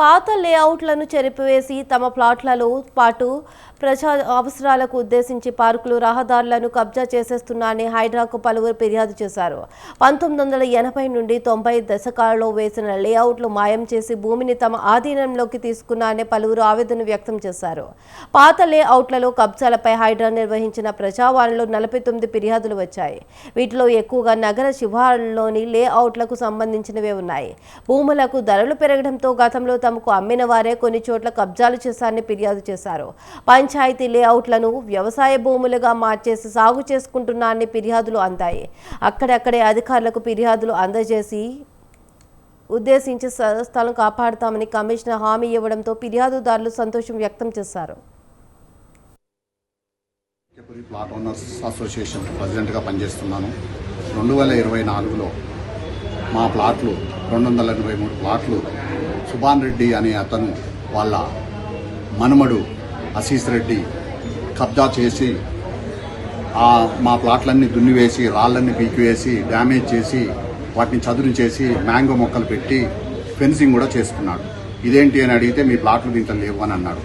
పాత లేఅవుట్లను చెరిపివేసి తమ ప్లాట్లలో పాటు ప్రజా అవసరాలకు ఉద్దేశించి పార్కులు రహదారులను కబ్జా చేసేస్తున్నారని హైడ్రాకు పలువురు ఫిర్యాదు చేశారు. పంతొమ్మిది వందల ఎనభై నుండి తొంభై దశకాలలో వేసిన లేఅవుట్లు మాయం చేసి భూమిని తమ ఆధీనంలోకి తీసుకున్నారని పలువురు ఆవేదన వ్యక్తం చేశారు. పాత లేఅవుట్లలో కబ్జాలపై హైడ్రా నిర్వహించిన ప్రజావాణిలో నలభై తొమ్మిది ఫిర్యాదులు వచ్చాయి. వీటిలో ఎక్కువగా నగర శివారులోని లేఅవుట్లకు సంబంధించినవే ఉన్నాయి. భూములకు ధరలు పెరగడంతో గతంలో తమకు అమ్మిన వారే కొన్ని చోట్ల కబ్జాలు చేశారని ఫిర్యాదు చేశారు. పంచాయతీ లేఅవుట్లను వ్యవసాయ భూములుగా మార్చేసి సాగు చేసుకుంటున్నారని ఫిర్యాదులు అందాయి. అక్కడక్కడే అధికారులకు ఫిర్యాదులు అందజేసి ఉద్దేశించి స్థలం కాపాడుతామని కమిషనర్ హామీ ఇవ్వడంతో ఫిర్యాదుదారులు సంతోషం వ్యక్తం చేశారు. ప్లాట్ ఓనర్స్ అసోసియేషన్ ప్రెసిడెంట్గా పనిచేస్తున్నాను. రెండు వేల ఇరవై నాలుగులో మా ప్లాట్లు రెండు వందల ఎనభై మూడు ప్లాట్లు సుభాన్ రెడ్డి అనే అతను వాళ్ళ మనుమడు అసీస్ రెడ్డి కబ్జా చేసి ఆ మా ప్లాట్లన్నీ దున్నివేసి రాళ్ళన్నీ పీకివేసి డ్యామేజ్ చేసి వాటిని చదును చేసి మ్యాంగో మొక్కలు పెట్టి ఫెన్సింగ్ కూడా చేసుకున్నాడు. ఇదేంటి అని అడిగితే మీ ప్లాట్లు దీంట్లో లేవు అని అన్నాడు.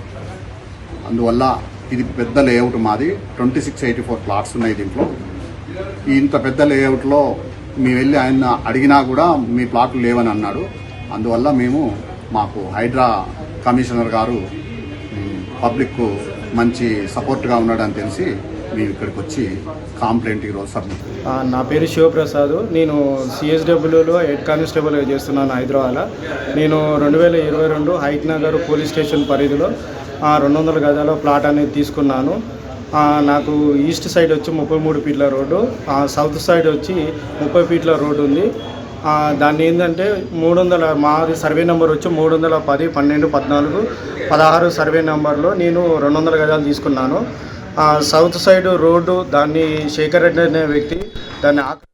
అందువల్ల ఇది పెద్ద లేఅవుట్ మాది. Twenty six eighty four plots ఉన్నాయి దీంట్లో. ఇంత పెద్ద లేఅవుట్లో మేము వెళ్ళి ఆయన అడిగినా కూడా మీ ప్లాట్లు లేవని అన్నాడు. అందువల్ల మేము మాకు హైడ్రా కమిషనర్ గారు పబ్లిక్కు మంచి సపోర్ట్గా ఉన్నాడని తెలిసి మేము ఇక్కడికి వచ్చి కాంప్లైంట్ ఈరోజు సబ్మిట్ నా పేరు శివప్రసాద్. నేను సిఎస్డబ్ల్యూలో హెడ్ కానిస్టేబుల్గా చేస్తున్నాను హైదరాబాద్లో. నేను రెండు వేల ఇరవై రెండు హైట్ నగర్ పోలీస్ స్టేషన్ పరిధిలో రెండు వందల గజాల ప్లాట్ అనేది తీసుకున్నాను. నాకు ఈస్ట్ సైడ్ వచ్చి ముప్పై మూడు ఫీట్ల రోడ్డు సౌత్ సైడ్ వచ్చి ముప్పై ఫీట్ల రోడ్డు ఉంది. దాన్ని ఏంటంటే మూడు వందల మాది సర్వే నెంబర్ వచ్చి మూడు వందల పది పన్నెండు పద్నాలుగు పదహారు సర్వే నెంబర్లో నేను రెండు వందల గజాలు తీసుకున్నాను. సౌత్ సైడ్ రోడ్డు దాన్ని శేఖర్ రెడ్డి అనే వ్యక్తి దాన్ని ఆక్ర-